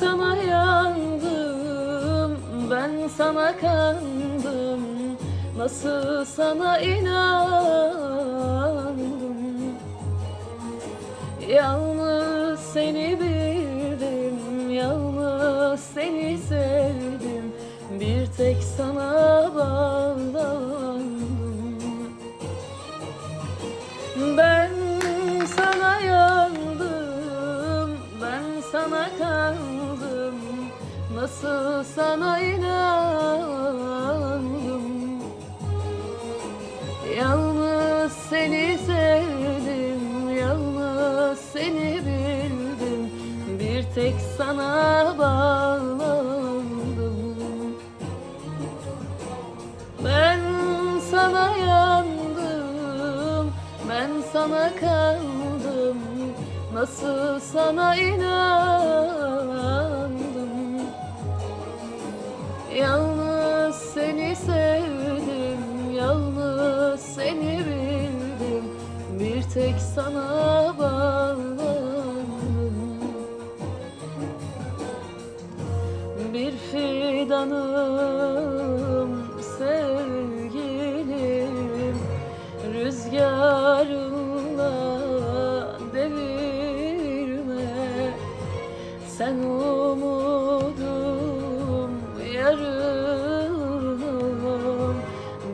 sana yandım Ben sana kandım. Nasıl sana inandım? Yalnız seni bir sana kaldım Nasıl sana inandım? Yalnız seni sevdim, yalnız seni bildim Bir tek sana bağlandım. Ben sana yandım, ben sana kaldım Nasıl sana inandım? Yalnız seni sevdim, yalnız seni bildim. Bir tek sana bağlandım. Bir fidanım sevgilim. Rüzgarınla Sen umudum yarınım.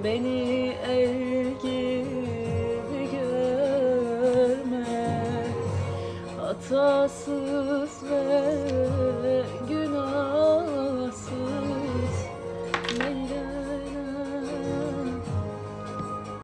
Beni el gibi görme. Hatasız ve